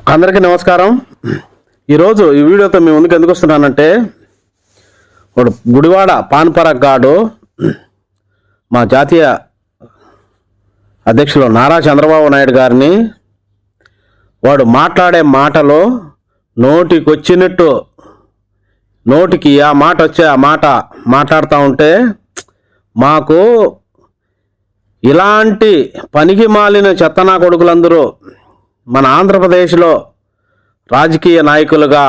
అందరికీ నమస్కారం. ఈరోజు ఈ వీడియోతో మేము ముందుకు ఎందుకు వస్తున్నానంటే వాడు గుడివాడ పాన్పరక్ గాడు మా జాతీయ అధ్యక్షులు నారా చంద్రబాబు నాయుడు గారిని వాడు మాట్లాడే మాటలో నోటికి వచ్చినట్టు నోటికి ఆ మాట వచ్చే ఆ మాట మాట్లాడుతూ ఉంటే మాకు ఇలాంటి పనికి మాలిన చెత్తనా కొడుకులందరూ మన ఆంధ్రప్రదేశ్లో రాజకీయ నాయకులుగా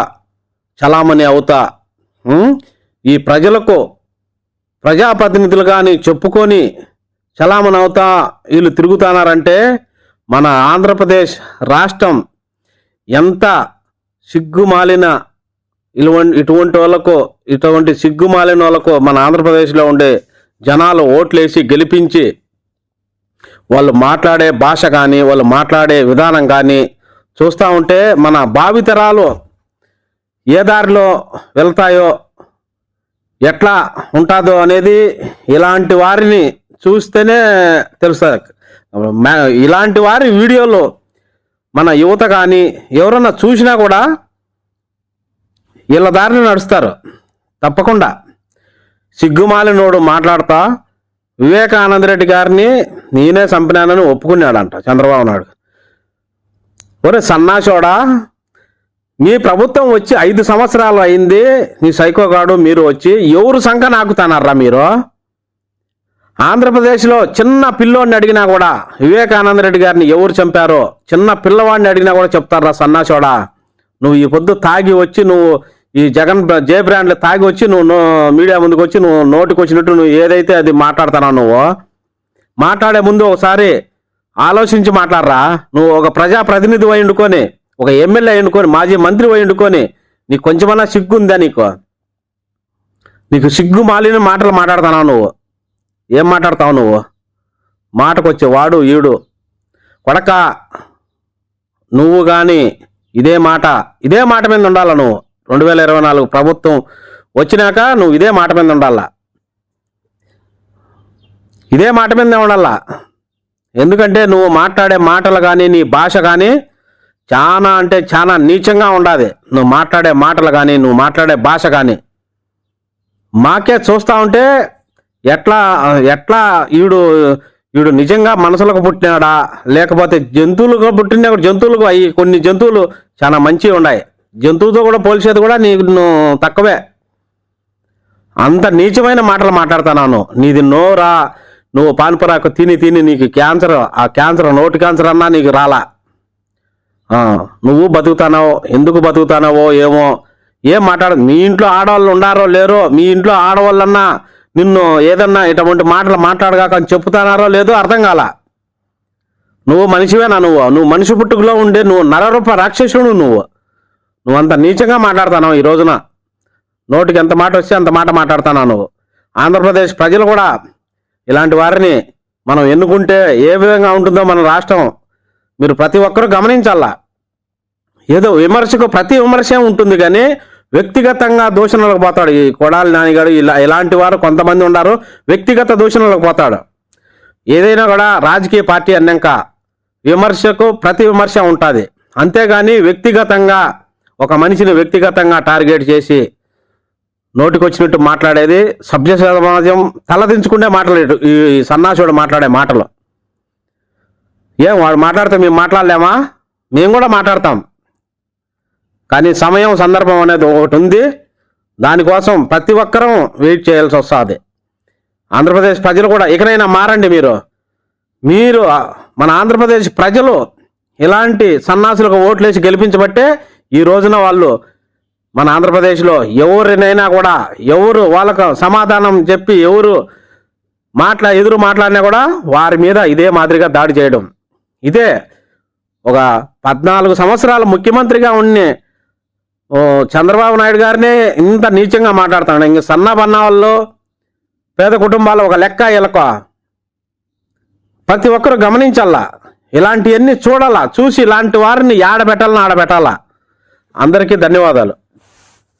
చలామణి అవుతా ఈ ప్రజలకు ప్రజాప్రతినిధులుగాని చెప్పుకొని చలామణి అవుతా వీళ్ళు తిరుగుతున్నారంటే మన ఆంధ్రప్రదేశ్ రాష్ట్రం ఎంత సిగ్గుమాలిన ఇటువంటి ఇటువంటి వాళ్ళకు ఇటువంటి సిగ్గుమాలిన వాళ్ళకు మన ఆంధ్రప్రదేశ్లో ఉండే జనాలు ఓట్లేసి గెలిపించి వాళ్ళు మాట్లాడే భాష కానీ వాళ్ళు మాట్లాడే విధానం కానీ చూస్తూ ఉంటే మన భావితరాలు ఏ దారిలో వెళ్తాయో ఎట్లా ఉంటుందో అనేది ఇలాంటి వారిని చూస్తేనే తెలుస్తుంది ఇలాంటి వారి వీడియోలు మన యువత కానీ ఎవరన్నా చూసినా కూడా వీళ్ళ దారిని నడుస్తారు. తప్పకుండా. సిగ్గుమాలినోడు మాట్లాడతా వివేకానంద రెడ్డి గారిని నేనే చంపినానని ఒప్పుకున్నాడంట చంద్రబాబు నాయుడు ఒరే సన్నాసోడా మీ ప్రభుత్వం వచ్చి ఐదు సంవత్సరాలు అయింది నీ సైకోగాడు మీరు వచ్చి ఎవరు సంఖ నాకుతానారా మీరు? ఆంధ్రప్రదేశ్లో చిన్న పిల్లోడిని అడిగినా కూడా వివేకానంద రెడ్డి గారిని ఎవరు చంపారో చిన్న పిల్లవాడిని అడిగినా కూడా చెప్తారా సన్నాసోడా? నువ్వు ఈ పొద్దు తాగి వచ్చి నువ్వు ఈ జగన్ జే బ్రాండ్లు తాగి వచ్చి నువ్వు మీడియా ముందుకు వచ్చి నువ్వు నోటికి వచ్చినట్టు నువ్వు ఏదైతే అది మాట్లాడుతున్నావు నువ్వు మాట్లాడే ముందు ఒకసారి ఆలోచించి మాట్లాడరా. నువ్వు ఒక ప్రజా ప్రతినిధి అయి వండుకొని ఒక ఎమ్మెల్యే అయి మాజీ మంత్రి అయి ఉండుకొని నీకు కొంచెమన్నా సిగ్గు ఉందా నీకు? నీకు సిగ్గు మాలిన మాటలు మాట్లాడుతున్నావు నువ్వు? ఏం మాట్లాడతావు నువ్వు? మాటకొచ్చే వాడు ఈడు. కొడక నువ్వు కానీ ఇదే మాట ఇదే మాట మీద ఉండాల నువ్వు? రెండు వేల ఇరవై నాలుగు ప్రభుత్వం వచ్చినాక నువ్వు ఇదే మాట మీద ఉండాలా? ఇదే మాట మీద ఉండాలా? ఎందుకంటే నువ్వు మాట్లాడే మాటలు కానీ నీ భాష కానీ చాలా అంటే చాలా నీచంగా ఉండాలి నువ్వు మాట్లాడే మాటలు కానీ నువ్వు మాట్లాడే భాష కానీ మాకే చూస్తా ఉంటే ఎట్లా ఎట్లా ఈడు ఈడు నిజంగా మనసులకు పుట్టినాడా? లేకపోతే జంతువులుగా పుట్టినా జంతువులుగా అయ్యి అవి కొన్ని జంతువులు చాలా మంచివి ఉన్నాయి జంతువుతో కూడా పోల్చేది కూడా నీకు నువ్వు తక్కువే. అంత నీచమైన మాటలు మాట్లాడుతున్నాను నీది నోరా నువ్వు పాన్పరాకు తిని తిని నీకు క్యాన్సర్ ఆ క్యాన్సర్ నోటి క్యాన్సర్ అన్నా నీకు రాలా. నువ్వు బతుకుతానావో ఎందుకు బతుకుతానావో ఏమో ఏం మాట్లాడ మీ ఇంట్లో ఆడవాళ్ళు ఉండారో లేరో మీ ఇంట్లో ఆడవాళ్ళన్నా నిన్ను ఏదన్నా ఇటువంటి మాటలు మాట్లాడగాక అని చెప్తున్నారో లేదో అర్థం కాల. నువ్వు మనిషివేనా నువ్వు? నువ్వు మనిషి పుట్టుకలో ఉండే నువ్వు నరరూప రాక్షసుడు నువ్వు. నువ్వు అంత నీచంగా మాట్లాడుతున్నావు ఈ రోజున. నోటికి ఎంత మాట వస్తే అంత మాట మాట్లాడుతున్నావు నువ్వు. ఆంధ్రప్రదేశ్ ప్రజలు కూడా ఇలాంటి వారిని మనం ఎన్నుకుంటే ఏ విధంగా ఉంటుందో మన రాష్ట్రం మీరు ప్రతి ఒక్కరూ గమనించాలా? ఏదో విమర్శకు ప్రతి విమర్శ ఉంటుంది కానీ వ్యక్తిగతంగా దూషణలకు పోతాడు. ఈ కొడాలి నానిగాడు ఇలా ఇలాంటి వారు కొంతమంది ఉన్నారు వ్యక్తిగత దూషణలకు పోతాడు. ఏదైనా కూడా రాజకీయ పార్టీ అన్నాక విమర్శకు ప్రతి విమర్శ ఉంటుంది. అంతేగాని వ్యక్తిగతంగా ఒక మనిషిని వ్యక్తిగతంగా టార్గెట్ చేసి నోటికొచ్చినట్టు మాట్లాడేది సభ్య సమాజం తలదించుకుంటే మాట్లాడేటు ఈ సన్నాసుడు మాట్లాడే మాటలు. ఏం వాడు మాట్లాడితే మేము మాట్లాడలేమా? మేము కూడా మాట్లాడతాం. కానీ సమయం సందర్భం అనేది ఒకటి ఉంది. దానికోసం ప్రతి ఒక్కరం వెయిట్ చేయాల్సి వస్తుంది. ఆంధ్రప్రదేశ్ ప్రజలు కూడా ఇకనైనా మారండి మీరు. మీరు మన ఆంధ్రప్రదేశ్ ప్రజలు ఇలాంటి సన్నాసులకు ఓట్లేసి గెలిపించబట్టే ఈ రోజున వాళ్ళు మన ఆంధ్రప్రదేశ్లో ఎవరినైనా కూడా ఎవరు వాళ్ళకు సమాధానం చెప్పి ఎవరు మాట్లా ఎదురు మాట్లాడినా కూడా వారి మీద ఇదే మాదిరిగా దాడి చేయడం. ఇదే ఒక పద్నాలుగు సంవత్సరాలు ముఖ్యమంత్రిగా ఉండి ఓ చంద్రబాబు నాయుడు గారినే ఇంత నీచంగా మాట్లాడుతున్నాడు. ఇంక సన్న బన్న వాళ్ళు పేద కుటుంబాలు ఒక లెక్క ఇలక ప్రతి ఒక్కరు గమనించాలా? ఇలాంటివన్నీ చూడాలా? చూసి ఇలాంటి వారిని ఆడబెట్టాలని ఆడబెట్టాలా? అందరికీ ధన్యవాదాలు.